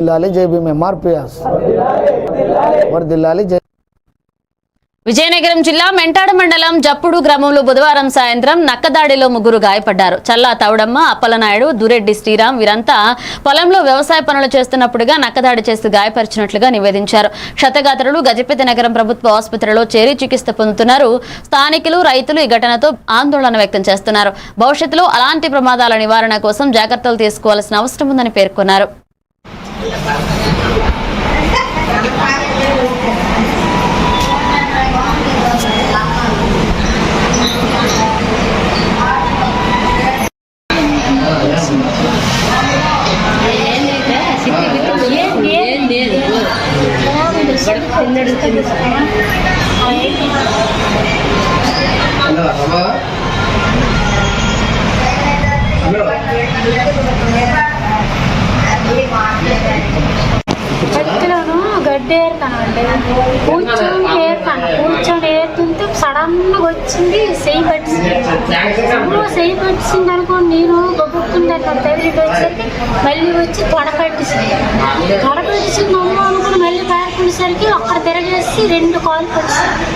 వర్దిల్లాలి జై భీమ్ ఎంఆర్పిఎస్ వర్దిల్లాలి జై విజయనగరం జిల్లా మెంటాడ మండలం జప్పుడు గ్రామంలో బుధవారం సాయంత్రం నక్కదాడిలో ముగ్గురు గాయపడ్డారు. చల్లా తౌడమ్మ అప్పలనాయుడు దురెడ్డి శ్రీరామ్ వీరంతా పొలంలో వ్యవసాయ పనులు చేస్తున్నప్పుడుగా నక్కదాడి చేసి గాయపరిచినట్లుగా నివేదించారు. క్షతగాత్రులు గజపతి నగరం ప్రభుత్వ ఆసుపత్రిలో చేరి చికిత్స పొందుతున్నారు. స్థానికులు రైతులు ఈ ఘటనతో ఆందోళన వ్యక్తం చేస్తున్నారు. భవిష్యత్తులో అలాంటి ప్రమాదాల నివారణ కోసం జాగ్రత్తలు తీసుకోవాల్సిన అవసరం ఉందని పేర్కొన్నారు. Hello. ఏరుతానండి కూర్చొని ఏరుతాను కూర్చొని ఏరుతుంటే సడన్గా వచ్చింది సెయ్యి పట్టింది ఇప్పుడు సెయ్యి పట్టింది అనుకోండి నేను గొప్పకుండా తగిలి వచ్చేసరికి మళ్ళీ వచ్చి తొడ పట్టించింది తొడ పట్టించింది అమ్మ అనుకుని మళ్ళీ పారుకునేసరికి ఒక్కడ తిరగేసి రెండు కాలు పట్టింది.